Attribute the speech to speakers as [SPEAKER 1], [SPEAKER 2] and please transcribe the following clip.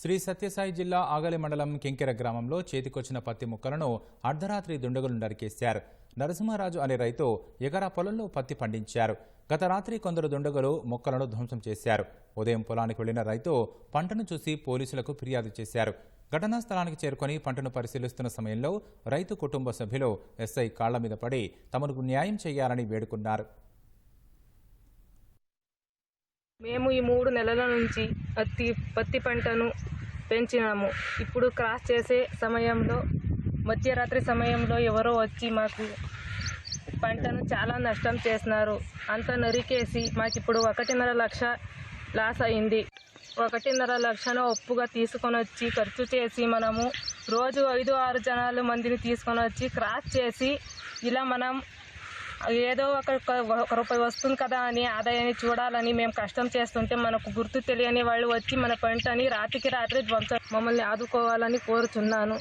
[SPEAKER 1] శ్రీ సత్యసాయి జిల్లా ఆగలి మండలం కెంకెర గ్రామంలో చేతికొచ్చిన పత్తి ముక్కలను అర్ధరాత్రి దుండగులు నరికేశారు. నరసింహరాజు అనే రైతు ఎకరా పొలంలో పత్తి పండించారు. గత రాత్రి కొందరు దుండగులు మొక్కలను ధ్వంసం చేశారు. ఉదయం పొలానికి వెళ్ళిన రైతు పంటను చూసి పోలీసులకు ఫిర్యాదు చేశారు. ఘటనా స్థలానికి చేరుకొని పంటను పరిశీలిస్తున్న సమయంలో రైతు కుటుంబ సభ్యులు ఎస్ఐ కాళ్ళ మీద పడి తమకు న్యాయం చేయాలని వేడుకున్నారు.
[SPEAKER 2] మేము ఈ మూడు నెలల నుంచి పత్తి పత్తి పంటను పెంచినాము. ఇప్పుడు క్రాస్ చేసే సమయంలో మధ్యరాత్రి సమయంలో ఎవరో వచ్చి మాకు పంటను చాలా నష్టం చేసినారు. అంత నరికేసి మాకు ఇప్పుడు ఒకటిన్నర లక్ష లాస్ అయింది. ఒకటిన్నర లక్షను ఒప్పుగా తీసుకొని వచ్చి ఖర్చు చేసి మనము రోజు ఐదు ఆరు జనాలు మందిని తీసుకొని వచ్చి క్రాస్ చేసి ఇలా మనం ఏదో ఒక ఒక రూపాయి వస్తుంది కదా అని ఆదాయాన్ని చూడాలని మేము కష్టం చేస్తుంటే మనకు గుర్తు తెలియని వాళ్ళు వచ్చి మన పంటని రాత్రికి రాత్రి ధ్వంసం మమ్మల్ని ఆదుకోవాలని కోరుచున్నాను